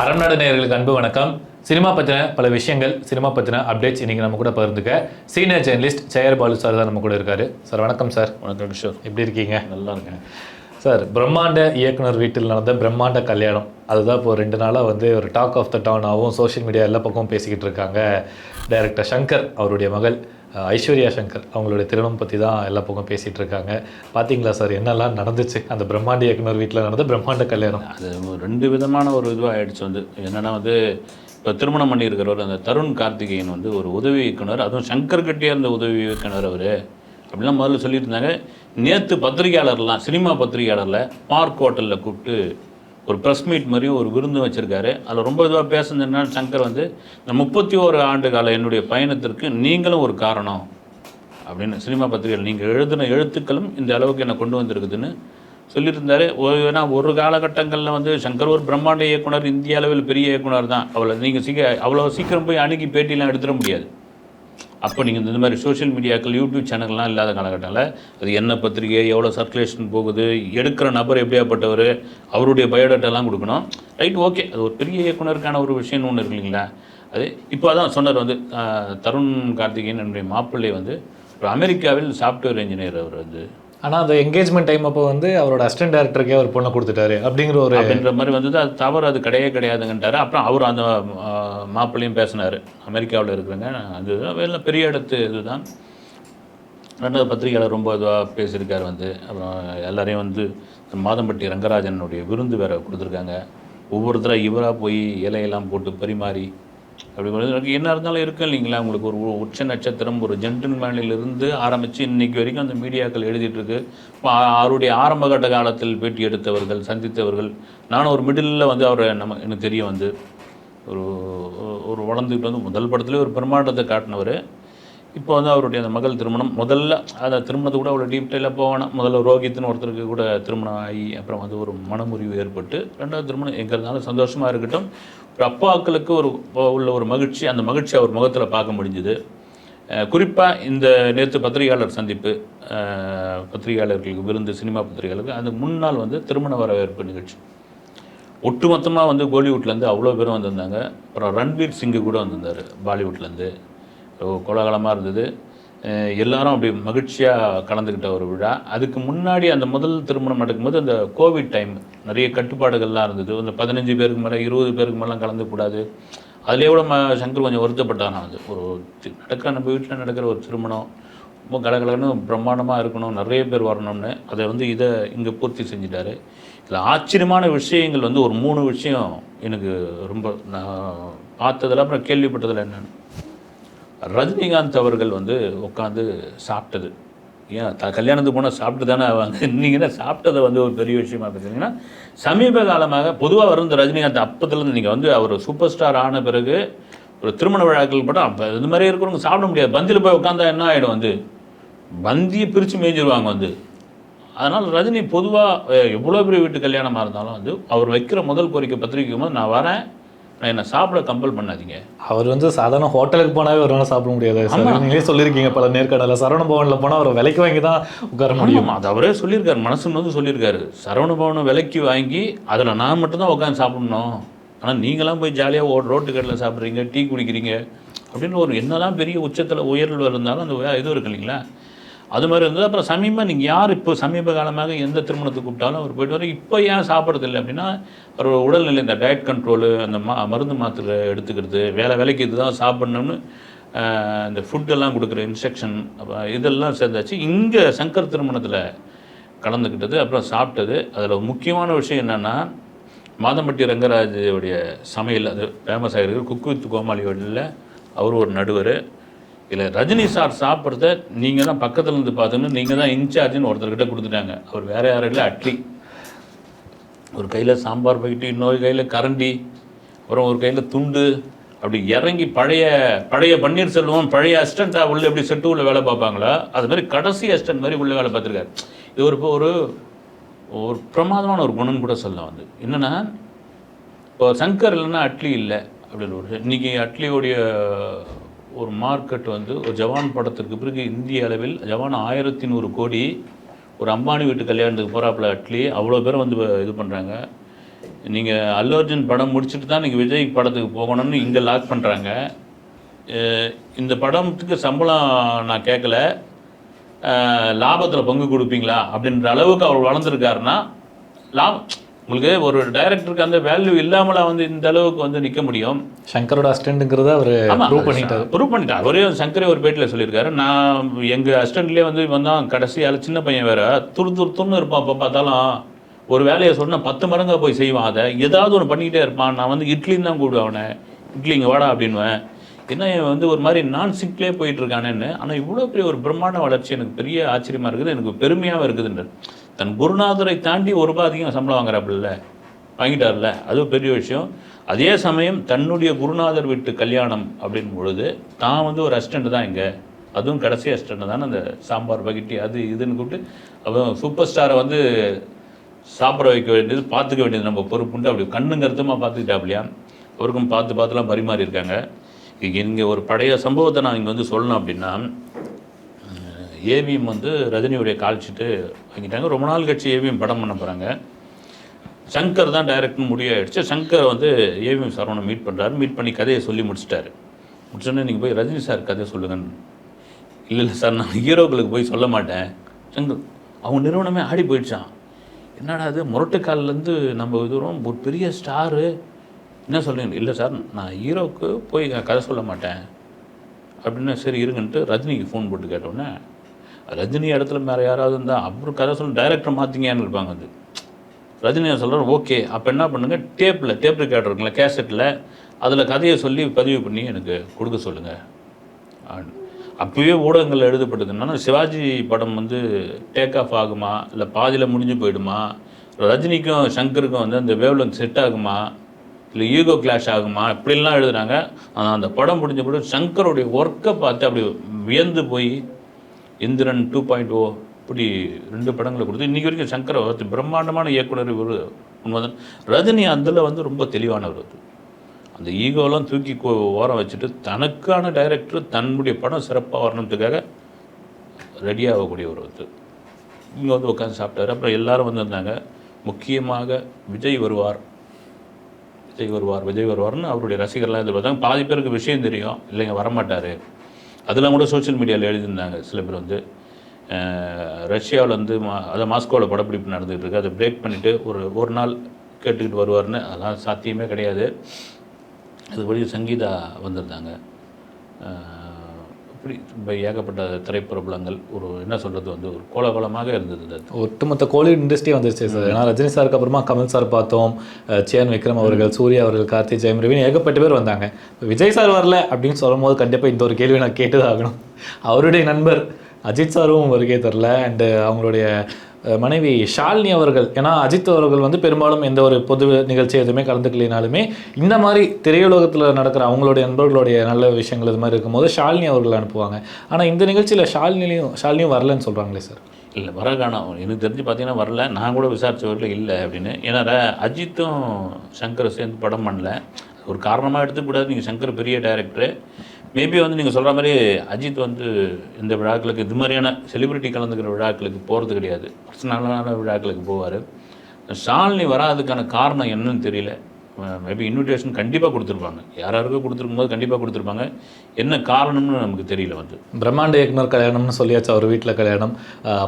அறநாடு நேயர்களுக்கு அன்பு வணக்கம். சினிமா பற்றின பல விஷயங்கள் சினிமா பற்றின அப்டேட்ஸ் இன்னைக்கு நம்ம கூட பகிர்ந்துக்க senior journalist Jayar Balu sir தான் நம்ம கூட இருக்காரு. சார் வணக்கம் சார் வணக்கம் கிஷோர் எப்படி இருக்கீங்க? நல்லா இருக்கேன். சார் பிரம்மாண்ட இயக்குனர் வீட்டில் நடந்த பிரம்மாண்ட கல்யாணம். அதுதான் இப்போ ரெண்டு நாளாக வந்து ஒரு டாக் ஆஃப் த டவுனாகவும் சோஷியல் மீடியா எல்லா பக்கமும் பேசிக்கிட்டு இருக்காங்க. டைரக்டர் சங்கர் அவருடைய மகள். ஐஸ்வர்யா சங்கர் அவங்களுடைய திருமணம் பற்றி தான் எல்லா பக்கம் பேசிகிட்டு இருக்காங்க. பார்த்தீங்களா சார்? என்னெல்லாம் நடந்துச்சு? அந்த பிரம்மாண்ட இயக்குனர் வீட்டில் நடந்த பிரம்மாண்ட கல்யாணம். அது ரெண்டு விதமான ஒரு இதுவாக ஆயிடுச்சு வந்து. என்னென்னா வந்து இப்போ திருமணம் பண்ணியிருக்கிறவர் அந்த தருண் கார்த்திகேயன் வந்து ஒரு உதவி இயக்குனர் அதுவும் சங்கர் கட்டியாக இருந்த உதவி இயக்குனர் அவர். அப்படிலாம் முதல்ல சொல்லிட்டு இருந்தாங்க. நேற்று பத்திரிகையாளர்லாம் சினிமா பத்திரிகையாளரில் பார்க் ஹோட்டலில் கூப்பிட்டு ஒரு ப்ரெஸ் மீட் மாதிரி ஒரு விருந்து வச்சுருக்காரு. அதில் ரொம்ப இதுவாக பேசுனதுன்னா சங்கர் வந்து இந்த முப்பத்தி ஓரு ஆண்டு கால என்னுடைய பயணத்திற்கு நீங்களும் ஒரு காரணம். அப்படின்னு சினிமா பத்திரிகையில் நீங்கள் எழுதின எழுத்துக்களும் இந்த அளவுக்கு என்னை கொண்டு வந்திருக்குதுன்னு சொல்லியிருந்தாரு. ஒரு ஏன்னா ஒரு காலகட்டங்களில் வந்து சங்கர் ஒரு பிரம்மாண்ட இயக்குனர் இந்திய அளவில் பெரிய இயக்குனர் தான். அவளை நீங்கள் சீக்கிரம் அவ்வளோ சீக்கிரம் போய் அணுகி பேட்டிலாம் எடுத்துட முடியாது. அப்போ நீங்கள் இந்த மாதிரி சோஷியல் மீடியாக்கள் யூடியூப் சேனல்லாம் இல்லாத காலகட்டத்தில் அது என்ன பத்திரிகை எவ்வளோ சர்க்குலேஷன் போகுது எடுக்கிற நபர் எப்படியாப்பட்டவர் அவருடைய பயோடேட்டாலாம் கொடுக்கணும். ரைட் ஓகே அது ஒரு பெரிய இயக்குனருக்கான ஒரு விஷயம்னு ஒன்று இருக்கு இல்லைங்களா? அது இப்போ அதான் சொன்னார் வந்து தருண் கார்த்திகேயன் என்னுடைய மாப்பிள்ளை வந்து ஒரு அமெரிக்காவில் சாஃப்ட்வேர் இன்ஜினியர் அவர் வந்து ஆனால் அந்த என்கேஜ்மெண்ட் டைம் அப்போ வந்து அவரோட அசிஸ்டன்ட் டேரக்டருக்கே அவர் பொண்ணை கொடுத்துட்டாரு அப்படிங்கிற ஒரு அப்படின்ற மாதிரி வந்தது. அது தவறு அது கிடையவே கிடையாதுங்கன்ட்டாரு. அப்புறம் அவர் அந்த மாப்பிள்ளையும் பேசினார். அமெரிக்காவில் இருக்கிறவங்க. அது எல்லாம் பெரிய இடத்து இதுதான். ரெண்டாவது பத்திரிகையாளர் ரொம்ப இதுவாக பேசியிருக்காரு வந்து. அப்புறம் எல்லாரையும் வந்து இந்த மாதம்பட்டி ரங்கராஜனுடைய விருந்து வேறு கொடுத்துருக்காங்க. ஒவ்வொருத்தராக இவராக போய் இலையெல்லாம் போட்டு பரிமாறி அப்படி எனக்கு என்ன இருந்தாலும் இருக்கும் இல்லைங்களா? உங்களுக்கு ஒரு உச்ச நட்சத்திரம் ஒரு ஜென்டில்மேனிலிருந்து ஆரம்பித்து இன்னைக்கு வரைக்கும் அந்த மீடியாக்கள் எழுதிட்டுருக்கு இப்போ அவருடைய ஆரம்ப கட்ட காலத்தில் பேட்டி எடுத்தவர்கள் சந்தித்தவர்கள் நானும் ஒரு மிடிலில் வந்து அவரை நம்ம எனக்கு தெரிய வந்து ஒரு ஒரு வளர்ந்துக்கிட்டு வந்து முதல் படத்துலேயே ஒரு பிரம்மாண்டத்தை காட்டினவர். இப்போ வந்து அவருடைய அந்த மகள் திருமணம் முதல்ல அந்த திருமணத்தை கூட அவ்வளோ டீட்டெயிலாக போவானா முதல்ல ரோஹித்னு ஒருத்தருக்கு கூட திருமணம் ஆகி அப்புறம் வந்து ஒரு மனமுறிவு ஏற்பட்டு ரெண்டாவது திருமணம் எங்கே இருந்தாலும் சந்தோஷமாக இருக்கட்டும். அப்பாக்களுக்கு ஒரு உள்ள ஒரு மகிழ்ச்சி அந்த மகிழ்ச்சி அவர் முகத்தில் பார்க்க முடிஞ்சுது. குறிப்பாக இந்த நேற்று பத்திரிகையாளர் சந்திப்பு பத்திரிகையாளர்களுக்கு விருந்து சினிமா பத்திரிகையாளருக்கு அந்த முன்னாள் வந்து திருமண வரவேற்பு நிகழ்ச்சி. ஒட்டுமொத்தமாக வந்து கோலிவுட்லேருந்து அவ்வளோ பேரும் வந்திருந்தாங்க. அப்புறம் ரன்வீர் சிங்கு கூட வந்திருந்தார் பாலிவுட்லேருந்து. கோலாகலமாக இருந்தது. எல்லாரும் அப்படி மகிழ்ச்சியாக கலந்துக்கிட்ட ஒரு விழா. அதுக்கு முன்னாடி அந்த முதல் திருமணம் நடக்கும்போது அந்த கோவிட் டைம் நிறைய கட்டுப்பாடுகள்லாம் இருந்தது. அந்த பதினஞ்சு பேருக்கு மேலே இருபது பேருக்கு மேலாம் கலந்துக்கூடாது. அதிலே கூட ம சங்கர் கொஞ்சம் வருத்தப்பட்டான் அது. ஒரு நடக்க நம்ம வீட்டில் நடக்கிற ஒரு திருமணம் ரொம்ப கலகலன்னு பிரம்மாண்டமாக இருக்கணும் நிறைய பேர் வரணும்னு அதை வந்து இதை இங்கே பூர்த்தி செஞ்சிட்டாரு. இதில் ஆச்சரியமான விஷயங்கள் வந்து ஒரு மூணு விஷயம் எனக்கு ரொம்ப நான் பார்த்ததில் அப்புறம் கேள்விப்பட்டதில் என்னென்னு. ரஜினிகாந்த் அவர்கள் வந்து உட்காந்து சாப்பிட்டது. ஏன் த கல்யாணத்துக்கு போனால் சாப்பிட்டு தானே வந்து நீங்கள் என்ன சாப்பிட்டதை வந்து ஒரு பெரிய விஷயமா பேசுறீங்கன்னா சமீப காலமாக பொதுவாக வரும் ரஜினிகாந்த் அப்பத்துலேருந்து நீங்கள் வந்து அவர் சூப்பர் ஸ்டார் ஆன பிறகு ஒரு திருமண விழாக்கள் படம் அப்போ இது மாதிரி இருக்கிறவங்க சாப்பிட முடியாது. பந்தியில் போய் உட்காந்தா என்ன ஆகிடும் வந்து? பந்தியை பிரித்து மேய்ஞ்சிருவாங்க வந்து. அதனால் ரஜினி பொதுவாக எவ்வளோ பெரிய வீட்டு கல்யாணமாக இருந்தாலும் வந்து அவர் வைக்கிற முதல் கோரிக்கை பத்திரிக்கைக்கும் போது நான் வரேன். என்னை சாப்பிட கம்பல் பண்ணாதீங்க. அவர் வந்து சாதாரண ஹோட்டலுக்கு போனாவே ஒரு நாள் சாப்பிட முடியாது. நீங்களே சொல்லியிருக்கீங்க பல நேர்காணல சரவண பவனில் போனால் அவர் விலைக்கு வாங்கி தான் உட்கார முடியும். அது அவரே சொல்லியிருக்காரு. மனசுன்னு வந்து சொல்லியிருக்காரு. சரவண பவனை விலைக்கு வாங்கி அதில் நான் மட்டும்தான் உட்காந்து சாப்பிடணும். ஆனால் நீங்களாம் போய் ஜாலியாக ஓ ரோட்டு கடையில் சாப்பிட்றீங்க டீ குடிக்கிறீங்க அப்படின்னு ஒரு என்னதான் பெரிய உச்சத்தில் உயர்வு இருந்தாலும் அந்த இது இருக்கு இல்லைங்களா? அது மாதிரி இருந்தது. அப்புறம் சமீபம் நீங்கள் யார் இப்போ சமீப காலமாக எந்த திருமணத்துக்கு கூப்பிட்டாலும் அவர் போயிட்டு வர இப்போ ஏன் சாப்பிட்றது இல்லை அப்படின்னா அவர் உடல்நிலை இந்த டயட் கண்ட்ரோலு அந்த மா மருந்து மாத்திரை எடுத்துக்கிறது வேலை வேலைக்கு இதுதான் சாப்பிட்ணும்னு இந்த ஃபுட்டெல்லாம் கொடுக்குற இன்ஸ்ட்ரக்ஷன் அப்போ இதெல்லாம் சேர்ந்தாச்சு. இங்கே சங்கர் திருமணத்தில் கலந்துக்கிட்டது அப்புறம் சாப்பிட்டது. அதில் முக்கியமான விஷயம் என்னென்னா மாதம்பட்டி ரங்கராஜுடைய சமையல் அது ஃபேமஸ் ஆகிருக்கு குக்கு வித் கோமாளி வழியில் அவர் ஒரு நடுவர். இதில் ரஜினி சார் சாப்பிட்றத நீங்கள் தான் பக்கத்தில் இருந்து பார்த்துன்னு நீங்கள் தான் இன்சார்ஜ்னு ஒருத்தர்கிட்ட கொடுத்துட்டாங்க. அவர் வேறு யாரும் இல்லை அட்லி. ஒரு கையில் சாம்பார் பக்கெட்டு இன்னொரு கையில் கரண்டி அப்புறம் ஒரு கையில் துண்டு. அப்படி இறங்கி பழைய பழைய பன்னீர்செல்வம் பழைய அசிஸ்டண்ட்டாக உள்ள எப்படி செட்டு உள்ள வேலை பார்ப்பாங்களோ? அது மாதிரி கடைசி அசிஸ்டன்ட் மாதிரி உள்ள வேலை பார்த்துருக்காரு. இது ஒரு இப்போ ஒரு ஒரு பிரமாதமான ஒரு குணம் கூட சொல்லலாம் வந்து என்னென்னா இப்போ சங்கர் இல்லைன்னா அட்லி இல்லை. அப்படின்னு ஒரு இன்றைக்கி அட்லியோடைய ஒரு மார்க்கெட் வந்து ஒரு ஜவான் படத்திற்கு பிறகு இந்திய அளவில் ஜவான் ஆயிரத்தி நூறு கோடி ஒரு அம்பானி வீட்டு கல்யாணத்துக்கு போகிறாப்புல அட்லி அவ்வளோ பேர் வந்து இது பண்ணுறாங்க நீங்கள் அல்லு அர்ஜுன் படம் முடிச்சுட்டு தான் நீங்கள் விஜய் படத்துக்கு போகணும்னு இங்கே லாக் பண்ணுறாங்க இந்த படத்துக்கு சம்பளம் நான் கேட்கல லாபத்தில் பங்கு கொடுப்பீங்களா? அப்படின்ற அளவுக்கு அவர் வளர்ந்துருக்காருன்னா லாபம் உங்களுக்கு ஒரு டைரக்டருக்கு அந்த வேல்யூ இல்லாமலா வந்து இந்த அளவுக்கு வந்து நிற்க முடியும்? சங்கரோட அசிஸ்டன்ட்ங்கிறத அவர் ப்ரூவ் பண்ணிட்டாரு. ப்ரூவ் பண்ணிட்டார். அவரே சங்கரே ஒரு பேட்டில் சொல்லியிருக்காரு. நான் எங்கள் அசிஸ்டன்ட்லேயே வந்து வந்தான் கடைசியால் சின்ன பையன் வேற. துரு துரு துருன்னு இருப்பான். அப்போ பார்த்தாலும் ஒரு வேலையை சொன்னா பத்து மடங்கா போய் செய்வான் அதை. ஏதாவது ஒன்று பண்ணிக்கிட்டே இருப்பான். நான் வந்து இட்லின்னு தான் கூடுவேன் அவனை. இட்லி இங்கே வாடா அப்படின்னுவேன். என்ன இவன் வந்து ஒரு மாதிரி நான் சிங்க்லேயே போயிட்டு இருக்கானேன்னு. ஆனால் இவ்வளோ பெரிய ஒரு பிரம்மாண்ட வளர்ச்சி எனக்கு பெரிய ஆச்சரியமா இருக்குது. எனக்கு பெருமையாகவும் இருக்குதுன்ற தன் குருநாதரை தாண்டி ஒரு ரூபாய் அதிகம் சம்பளம் வாங்குறாப்புல வாங்கிட்டார்ல அது பெரிய விஷயம். அதே சமயம் தன்னுடைய குருநாதர் வீட்டு கல்யாணம் அப்படின் பொழுது தான் வந்து ஒரு அசிஸ்டண்ட் தான் இங்கே. அதுவும் கடைசி அசிஸ்டண்ட் தானே அந்த சாம்பார் பகிட்டி அது இதுன்னு கூப்பிட்டு அப்புறம் சூப்பர் ஸ்டாரை வந்து சாப்பிட வைக்க வேண்டியது பார்த்துக்க வேண்டியது நம்ம பொறுப்புண்டு அப்படி கண்ணு கருத்துமாக பார்த்துக்கிட்டாப்லையா அவருக்கும் பார்த்து பார்த்துலாம் பரிமாறி இருக்காங்க இங்கே ஒரு பழைய சம்பவத்தை நான் இங்கே வந்து சொல்லணும் அப்படின்னா ஏவிஎம் வந்து ரஜினியுடைய கால்ஷீட்டு வாங்கிட்டாங்க. ரொம்ப நாள் கட்சி ஏவிஎம் படம் பண்ண போகிறாங்க சங்கர் தான் டைரக்ட்னு முடிவாயிடுச்சு சங்கர் வந்து ஏவிஎம் சரவணன் மீட் பண்ணுறாரு மீட் பண்ணி கதையை சொல்லி முடிச்சிட்டாரு. முடிச்சோடனே நீங்கள் போய் ரஜினி சார் கதையை சொல்லுங்கன்னு. இல்லை இல்லை சார் நான் ஹீரோக்களுக்கு போய் சொல்ல மாட்டேன். சங்கர் அவங்க நிறுவனமே ஆடி போயிடுச்சான் என்னடா அது முரட்டுக்கால்லேருந்து நம்ம தூரம் ஒரு பெரிய ஸ்டாரு என்ன சொல்கிறீங்க இல்லை சார் நான் ஹீரோவுக்கு போய் கதை சொல்ல மாட்டேன். அப்படின்னு சரி இருங்கன்ட்டு ரஜினிக்கு ஃபோன் போட்டு கேட்டோன்னே ரஜினி இடத்துல வேறு யாராவது இருந்தால் அப்புறம் கதை சொல்லி டைரக்டர் மாற்றிங்கன்னு இருப்பாங்க அது. ரஜினியை சொல்கிறார் ஓகே அப்போ என்ன பண்ணுங்கள் டேப்பில் டேப் ரெக்கார்டர் இருக்குங்களா கேசட்டில் அதில் கதையை சொல்லி பதிவு பண்ணி எனக்கு கொடுக்க சொல்லுங்கள் அப்போயே ஊடகங்கள் எழுதப்பட்டதுன்னா சிவாஜி படம் வந்து டேக் ஆஃப் ஆகுமா? இல்லை பாதியில் முடிஞ்சு போயிடுமா? ரஜினிக்கும் சங்கருக்கும் வந்து அந்த வேவ்லன் செட் ஆகுமா? இல்லை ஈகோ கிளாஷ் ஆகுமா? இப்படிலாம் எழுதுனாங்க ஆனால் அந்த படம் முடிஞ்ச பிறகு சங்கருடைய ஒர்க்கை பார்த்து அப்படி வியந்து போய் இந்திரன் டூ பாயிண்ட் ஓ இப்படி ரெண்டு படங்களை கொடுத்து இன்றைக்கி வரைக்கும் சங்கரை பிரம்மாண்டமான இயக்குனர் இவர் உண்மைதான் ரஜினி அதில் வந்து ரொம்ப தெளிவானவர் அது. அந்த ஈகோலாம் தூக்கி ஓரம் வச்சுட்டு தனக்கான டைரக்டர் தன்னுடைய படம் சிறப்பாக வரணுன்றதுக்காக ரெடி ஆகக்கூடியவர் வந்து இங்கே வந்து உட்காந்து சாப்பிட்டாரு. அப்புறம் எல்லாரும் வந்திருந்தாங்க. முக்கியமாக விஜய் வருவார். விஜய் வருவார் விஜய் வருவார்னு அவருடைய ரசிகர்லாம் எதிர்பார்த்தாங்க. பாதி பேருக்கு விஷயம் தெரியும். இல்லைங்க வரமாட்டார். அதெல்லாம் கூட சோஷியல் மீடியாவில் எழுதியிருந்தாங்க. சில பேர் வந்து ரஷ்யாவில் வந்து மா அதை மாஸ்கோவில் படப்பிடிப்பு நடந்துகிட்டு இருக்கு. அதை பிரேக் பண்ணிவிட்டு ஒரு ஒரு நாள் கேட்டுக்கிட்டு வருவார்னு அதெல்லாம் சாத்தியமே கிடையாது. அதுபடி சங்கீதா வந்திருந்தாங்க. இப்படி ரொம்ப ஏகப்பட்ட திரைப்பிரபலங்கள் ஒரு என்ன சொல்கிறது வந்து ஒரு கோலகோலமாக இருந்தது ஒட்டுமொத்த கோலிவுட் இண்டஸ்ட்ரி வந்துருச்சு சார். ஏன்னா ரஜினி சாருக்கு அப்புறமா கமல் சார் பார்த்தோம். சேன் விக்ரம் அவர்கள் சூர்யா அவர்கள் கார்த்தி ஜெயம் ரவின்னு ஏகப்பட்ட பேர் வந்தாங்க. விஜய் சார் வரல அப்படின்னு சொல்லும் போது கண்டிப்பாக இந்த ஒரு கேள்வி நான் கேட்டு ஆகணும். அவருடைய நண்பர் அஜித் சாரும் வருகை தரல. அண்டு அவங்களுடைய மனைவி ஷாலினி அவர்கள் ஏன்னா அஜித் அவர்கள் வந்து பெரும்பாலும் எந்த ஒரு பொது நிகழ்ச்சி எதுவுமே கலந்துக்கலினாலுமே இந்த மாதிரி திரையுலகத்தில் நடக்கிற அவங்களுடைய நண்பர்களுடைய நல்ல விஷயங்கள் இது மாதிரி இருக்கும்போது ஷாலினி அவர்கள் அனுப்புவாங்க. ஆனால் இந்த நிகழ்ச்சியில் ஷாலினிலையும் ஷாலினியும் வரலன்னு சொல்கிறாங்களே சார்? இல்லை வர காணும் எனக்கு தெரிஞ்சு பார்த்தீங்கன்னா வரல. நான் கூட விசாரிச்சவர்கள் இல்லை அப்படின்னு. ஏன்னா அஜித்தும் சங்கர் சேர்ந்து படம் பண்ணல. ஒரு காரணமாக எடுத்துக்கூடாது நீங்கள் சங்கர் பெரிய டைரக்டரு மேபி வந்து நீங்கள் சொல்கிற மாதிரி அஜித் வந்து இந்த விழாக்களுக்கு இது மாதிரியான செலிபிரிட்டி கலந்துக்கிற விழாக்களுக்கு போகிறது கிடையாது. பர்சனலான விழாக்களுக்கு போவார். ஷாலினி வராதுக்கான காரணம் என்னன்னு தெரியல. மேபி இன்விடேஷன் கண்டிப்பாக கொடுத்துருப்பாங்க. யாராருக்கோ கொடுத்துருக்கும் போது கண்டிப்பாக கொடுத்துருப்பாங்க. என்ன காரணம்னு நமக்கு தெரியல வந்து. பிரம்மாண்ட இயக்குனர் கல்யாணம்னு சொல்லியாச்சு அவர் வீட்டில் கல்யாணம்.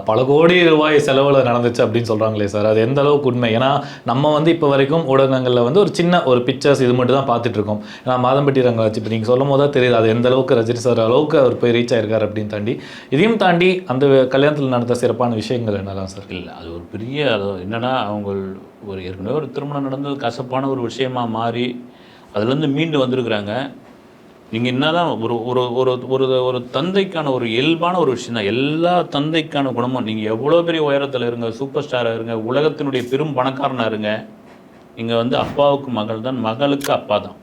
பல கோடி ரூபாய் செலவில் நடந்துச்சு அப்படின்னு சொல்கிறாங்களே சார். அது எந்த அளவுக்கு உண்மை? ஏன்னா நம்ம வந்து இப்போ வரைக்கும் ஊடகங்களில் வந்து ஒரு சின்ன ஒரு பிக்சர்ஸ் இது மட்டும் தான் பார்த்துட்டு இருக்கோம். ஏன்னா மாதம்பட்டி ரங்கராஜ் இப்போ நீங்கள் சொல்லும் போது தான் தெரியுது அது எந்த அளவுக்கு ரஜினி சார் அளவுக்கு அவர் போய் ரீச் ஆயிருக்காரு அப்படின்னு தாண்டி. இதையும் தாண்டி அந்த கல்யாணத்தில் நடந்த சிறப்பான விஷயங்கள் என்னதான் சார்? இல்லை அது ஒரு பெரிய அது என்னன்னா அவங்க ஒரு ஏற்கனவே ஒரு திருமணம் நடந்தது கசப்பான ஒரு விஷயமாக மாறி அதுலேருந்து மீண்டு வந்திருக்கிறாங்க. நீங்கள் என்ன தான் ஒரு ஒரு ஒரு ஒரு ஒரு தந்தைக்கான ஒரு இயல்பான ஒரு விஷயம் தான். எல்லா தந்தைக்கான குணமும் நீங்கள் எவ்வளோ பெரிய உயரத்தில் இருங்க சூப்பர் ஸ்டாராக இருங்க உலகத்தினுடைய பெரும் பணக்காரனாக இருங்க. நீங்கள் வந்து அப்பாவுக்கு மகள் தான் மகளுக்கு அப்பா தான்.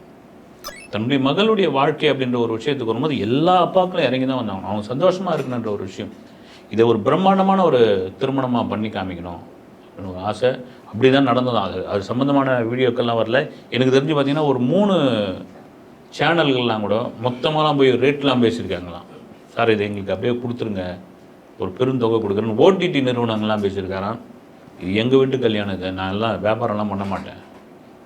தன்னுடைய மகளுடைய வாழ்க்கை அப்படின்ற ஒரு விஷயத்துக்கு வரும்போது எல்லா அப்பாக்களும் இறங்கி தான் வந்தாங்க. அவங்க சந்தோஷமாக இருக்கணுன்ற ஒரு விஷயம். இதை ஒரு பிரம்மாண்டமான ஒரு திருமணமாக பண்ணி காமிக்கணும். அப்படின்னு ஒரு ஆசை. அப்படி தான் நடந்ததும் அது அது சம்மந்தமான வீடியோக்கள்லாம் வரல. எனக்கு தெரிஞ்சு பார்த்தீங்கன்னா ஒரு மூணு சேனல்கள்லாம் கூட மொத்தமாகலாம் போய் ரேட்லாம் பேசியிருக்காங்களாம். சார் இதை எங்களுக்கு அப்படியே கொடுத்துருங்க. ஒரு பெருந்தொகை கொடுக்குறேன்னு. ஓடிடி நிறுவனங்கள்லாம் பேசியிருக்காராம். இது எங்கள் வீட்டு கல்யாணம் இது. நான் எல்லாம் வியாபாரம்லாம் பண்ண மாட்டேன்.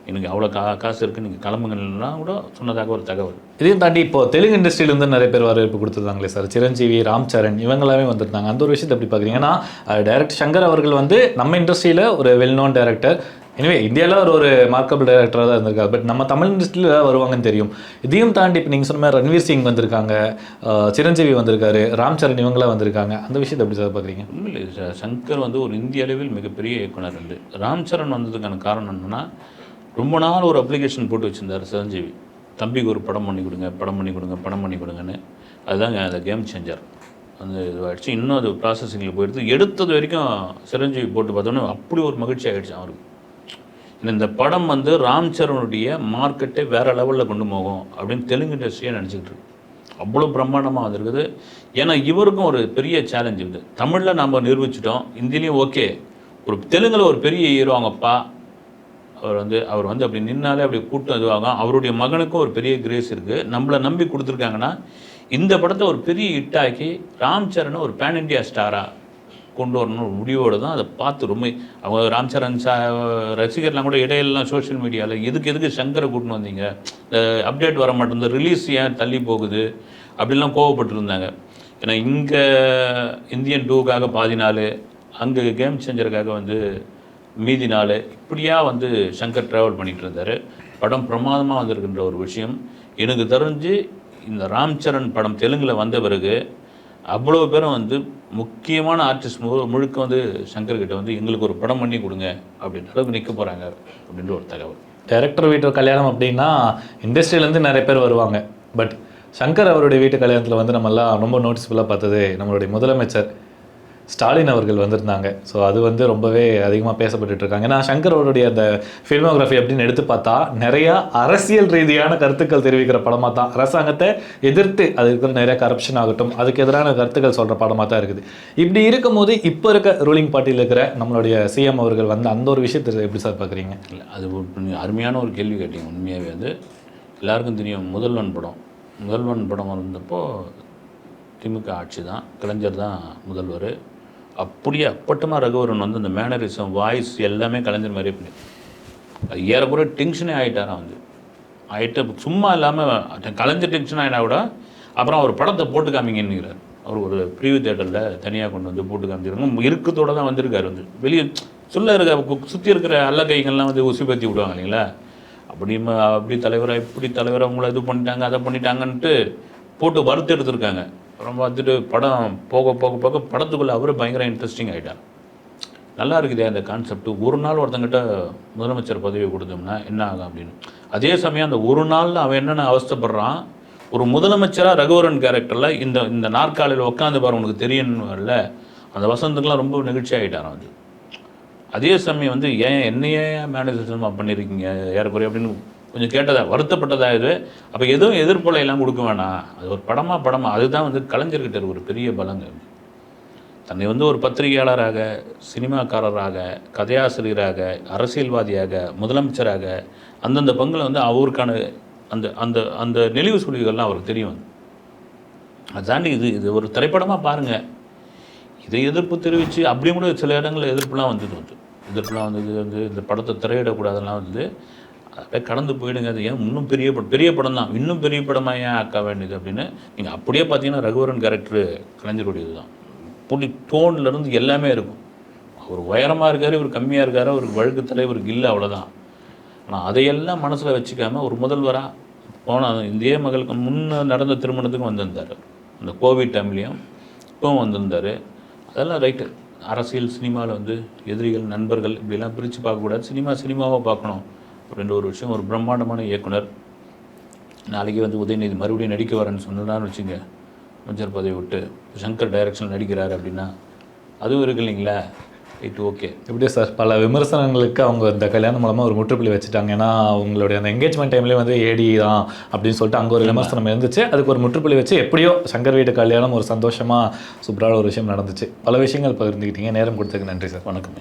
எனக்கு அவ்வளோ கா காசு இருக்குது நீங்கள் கிளம்புங்கன்னா கூட சொன்னதாக ஒரு தகவல். இதையும் தாண்டி இப்போ தெலுங்கு இண்டஸ்ட்ரியிலேருந்து நிறைய பேர் வரவேற்பு கொடுத்துருந்தாங்களே சார். சிரஞ்சீவி ராம் சரண் இவங்களாவே வந்திருந்தாங்க. அந்த ஒரு விஷயத்தை எப்படி பார்க்குறீங்க? ஏன்னா டைரக்டர் சங்கர் அவர்கள் வந்து நம்ம இண்டஸ்ட்ரியில் ஒரு வெல் நோன் டைரக்டர் எனவே இந்தியாவில் ஒரு ஒரு மார்க்கபிள் டைரக்டராக தான் இருந்திருக்காரு. பட் நம்ம தமிழ் இண்டஸ்ட்ரியில் வருவாங்கன்னு தெரியும். இதையும் தாண்டி இப்போ நீங்கள் சொன்ன மாதிரி ரன்வீர் சிங் வந்திருக்காங்க சிரஞ்சீவி வந்திருக்காரு ராம் சரண் இவங்களாம் வந்திருக்காங்க. அந்த விஷயத்தை எப்படி சார் பார்க்குறீங்க? இல்லை சங்கர் வந்து ஒரு இந்திய அளவில் மிகப்பெரிய இயக்குனர் ராம் சரண் வந்ததுக்கான காரணம் என்னென்னா ரொம்ப நாள் ஒரு அப்ளிகேஷன் போட்டு வச்சுருந்தார் சிரஞ்சீவி. தம்பிக்கு ஒரு படம் பண்ணி கொடுங்க படம் பண்ணி கொடுங்க படம் பண்ணி கொடுங்கன்னு. அதுதாங்க அந்த கேம் சேஞ்சர் அந்த இதுவாகிடுச்சு இன்னும் அது ப்ராசஸிங்கில் போயிடுது. எடுத்தது வரைக்கும் சிரஞ்சீவி போட்டு பார்த்தோன்னே அப்படி ஒரு மகிழ்ச்சி ஆகிடுச்சு அவருக்கு. இந்த- இந்த படம் வந்து ராம் சரணுடைய மார்க்கெட்டை வேறு லெவலில் கொண்டு போகும் அப்படின்னு தெலுங்கு இண்டஸ்ட்ரியே நினச்சிக்கிட்டு இருக்கு. அவ்வளோ பிரம்மாண்டமாக வந்திருக்குது ஏன்னா இவருக்கும் ஒரு பெரிய சேலஞ்ச் இது தமிழில் நம்ம நிரூபிச்சிட்டோம். இந்தியிலையும் ஓகே ஒரு தெலுங்கில் ஒரு பெரிய ஹீரோ அவங்கப்பா அவர் வந்து அவர் வந்து அப்படி நின்னாலே அப்படி கூட்டம் இதுவாகும். அவருடைய மகனுக்கும் ஒரு பெரிய கிரேஸ் இருக்குது நம்மளை நம்பி கொடுத்துருக்காங்கன்னா இந்த படத்தை ஒரு பெரிய ஹிட்டாக்கி ராம் சரணை ஒரு பேன் இண்டியா ஸ்டாராக கொண்டு வரணும் ஒரு முடிவோடு தான் அதை பார்த்து ரொம்ப அவங்க ராம் சரண் சா ரசிகர்லாம் கூட இடையிலலாம் சோஷியல் மீடியாவில் எதுக்கு எதுக்கு சங்கரை கூட்டின்னு வந்தீங்க? அப்டேட் வர மாட்டேங்குது. ரிலீஸ் ஏன் தள்ளி போகுது? அப்படிலாம் கோவப்பட்டிருந்தாங்க. ஏன்னா இங்கே இந்தியன் டூக்காக பாதி நாள் அங்கே கேம் சேஞ்சருக்காக வந்து மீதி நாள் இப்படியா வந்து சங்கர் ட்ராவல் பண்ணிகிட்டு இருந்தார் படம் பிரமாதமாக வந்திருக்கின்ற ஒரு விஷயம். எனக்கு தெரிஞ்சு இந்த ராம் சரண் படம் தெலுங்கில் வந்த பிறகு அவ்வளோ பேரும் வந்து முக்கியமான ஆர்டிஸ்ட் மு முழுக்க வந்து சங்கர்கிட்ட வந்து எங்களுக்கு ஒரு படம் பண்ணி கொடுங்க அப்படின்ற அளவுக்கு நிற்க போகிறாங்க அப்படின்ற ஒரு தகவல். டைரக்டர் வீட்டு கல்யாணம் அப்படின்னா இண்டஸ்ட்ரியிலேருந்து நிறைய பேர் வருவாங்க. பட் சங்கர் அவருடைய வீட்டு கல்யாணத்தில் வந்து நம்மலாம் ரொம்ப நோட்டிஸ்ஃபுல்லாக பார்த்தது நம்மளுடைய முதலமைச்சர் ஸ்டாலின் அவர்கள் வந்திருந்தாங்க. ஸோ அது வந்து ரொம்பவே அதிகமாக பேசப்பட்டுட்டு இருக்காங்க ஏன்னா சங்கர் அவருடைய அந்த ஃபில்மோகிராஃபி அப்படின்னு எடுத்து பார்த்தா நிறையா அரசியல் ரீதியான கருத்துக்கள் தெரிவிக்கிற படமாக தான் அரசாங்கத்தை எதிர்த்து அது இருக்கிற நிறையா கரப்ஷன் ஆகட்டும் அதுக்கு எதிரான கருத்துக்கள் சொல்கிற படமாக தான் இருக்குது. இப்படி இருக்கும்போது இப்போ இருக்க ரூலிங் பார்ட்டியில் இருக்கிற நம்மளுடைய சிஎம் அவர்கள் வந்து அந்த ஒரு விஷயத்தை எப்படி சார் பார்க்குறீங்க? இல்லை அது அருமையான ஒரு கேள்வி கேட்டீங்க. உண்மையாகவே அது. எல்லாருக்கும் தெரியும் முதல்வன் படம். முதல்வன் படம் வந்தப்போ திமுக ஆட்சி தான் கலைஞர் தான் முதல்வர். அப்படியே அப்பட்டமாக ரகுவரன் வந்து அந்த மேனரிசம் வாய்ஸ் எல்லாமே கலைஞர் மாதிரியே பண்ணி அது ஏறக்குறைய டென்ஷனே ஆகிட்டாராம் வந்து. ஆகிட்டு சும்மா இல்லாமல் கலைஞர் டென்ஷன் ஆகினா கூட அப்புறம் அவர் படத்தை போட்டு காமிங்கன்னுங்கிறார். அவர் ஒரு ப்ரீவியூ தேட்டரில் தனியாக கொண்டு வந்து போட்டு காமிச்சிருக்காங்க. இருக்கத்தோடு தான் வந்திருக்காரு வந்து. வெளியே சொல்ல இருக்க சுற்றி இருக்கிற அல்ல கைகள்லாம் வந்து உசி பற்றி விடுவாங்க இல்லைங்களா? அப்படி அப்படி தலைவராக இப்படி தலைவராக அவங்கள இது பண்ணிட்டாங்க அதை பண்ணிட்டாங்கன்ட்டு போட்டு வறுத்து எடுத்திருக்காங்க. அப்புறம் பார்த்துட்டு படம் போக போக போக படத்துக்குள்ளே அவரும் பயங்கர இன்ட்ரெஸ்டிங் ஆகிட்டார் நல்லா இருக்குதே அந்த கான்செப்ட் ஒரு நாள் ஒருத்தங்கிட்ட முதலமைச்சர் பதவி கொடுத்தோம்னா என்ன ஆகும் அப்படின்னு. அதே சமயம் அந்த ஒரு நாளில் அவன் என்னென்ன அவஸ்தைப்படுறான்? ஒரு முதலமைச்சராக ரகுவரன் கேரக்டரில் இந்த இந்த நாற்காலியில் உட்காந்து பாரு உனக்கு தெரியும்ல அந்த வசந்தத்துக்குலாம் ரொம்ப நெகிழ்ச்சி ஆகிட்டாரான் அது. அதே சமயம் வந்து ஏன் என்னையே மேனேஜர் பண்ணியிருக்கீங்க ஏறக்குறைய அப்படின்னு கொஞ்சம் கேட்டதா வருத்தப்பட்டதாக இது? அப்போ எதுவும் எதிர்ப்பலை எல்லாம் கொடுக்க வேணாம். அது ஒரு படமாக படமாக அதுதான் வந்து கலைஞர்கிட்ட ஒரு பெரிய பலங்க. தன்னை வந்து ஒரு பத்திரிகையாளராக சினிமாக்காரராக கதையாசிரியராக அரசியல்வாதியாக முதலமைச்சராக அந்தந்த பங்கில் வந்து அவருக்கான அந்த அந்த அந்த நெளிவு சுழிவுகள்லாம் அவருக்கு தெரியும் அதை தாண்டி இது இது ஒரு திரைப்படமாக பாருங்கள் இதை எதிர்ப்பு தெரிவித்து அப்படியும் கூட சில இடங்களில் எதிர்ப்புலாம் வந்தது வந்து. எதிர்ப்புலாம் வந்தது வந்து இந்த படத்தை திரையிடக்கூடாதெல்லாம் வந்து அப்படியே கடந்து போயிடுங்க. அது ஏன் இன்னும் பெரிய படம் பெரிய படம் தான். இன்னும் பெரிய படமாக ஏன் ஆக்க வேண்டியது அப்படின்னு நீங்கள் அப்படியே பார்த்தீங்கன்னா ரகுவரன் கேரக்டரு கலைஞருடையது தான் புள்ளி டோன்லேருந்து எல்லாமே இருக்கும். அவர் உயரமாக இருக்கார் இவர் கம்மியாக இருக்கார் அவருக்கு வழுக்கு தலை இல்லை அவ்வளோதான் ஆனால் அதையெல்லாம் மனசில் வச்சுக்காமல் ஒரு முதல்வராக போன இந்திய மகளுக்கு முன்ன நடந்த திருமணத்துக்கும் வந்திருந்தார். அந்த கோவிட் டைம்லேயும் இப்போவும் வந்திருந்தார். அதெல்லாம் ரைட்டு அரசியல் சினிமாவில் வந்து எதிரிகள் நண்பர்கள் இப்படிலாம் பிரித்து பார்க்கக்கூடாது. சினிமா சினிமாவாக பார்க்கணும். அப்படின்ற ஒரு விஷயம். ஒரு பிரம்மாண்டமான இயக்குனர். நாளைக்கு வந்து உதயநிதி மறுபடியும் நடிக்க வரேன்னு சொன்னதான்னு வச்சுங்க. அமைச்சர் பதவி விட்டு சங்கர் டைரக்ஷன் நடிக்கிறாரு அப்படின்னா அதுவும் இருக்கு இல்லைங்களா? ரைட் ஓகே எப்படி சார் பல விமர்சனங்களுக்கு அவங்க இந்த கல்யாணம் மூலமாக ஒரு முற்றுப்புள்ளி வச்சுட்டாங்க. ஏன்னா அவங்களுடைய அந்த என்கேஜ்மெண்ட் டைம்லேயே வந்து ஏடி தான் அப்படின்னு சொல்லிட்டு அங்கே ஒரு விமர்சனம் இருந்துச்சு. அதுக்கு ஒரு முற்றுப்புள்ளி வச்சு எப்படியோ சங்கர் வீட்டு கல்யாணம் ஒரு சந்தோஷமாக சூப்பரான ஒரு விஷயம் நடந்துச்சு. பல விஷயங்கள் பகிர்ந்துக்கிட்டீங்க. நேரம் கொடுத்ததுக்கு நன்றி சார். வணக்கம்.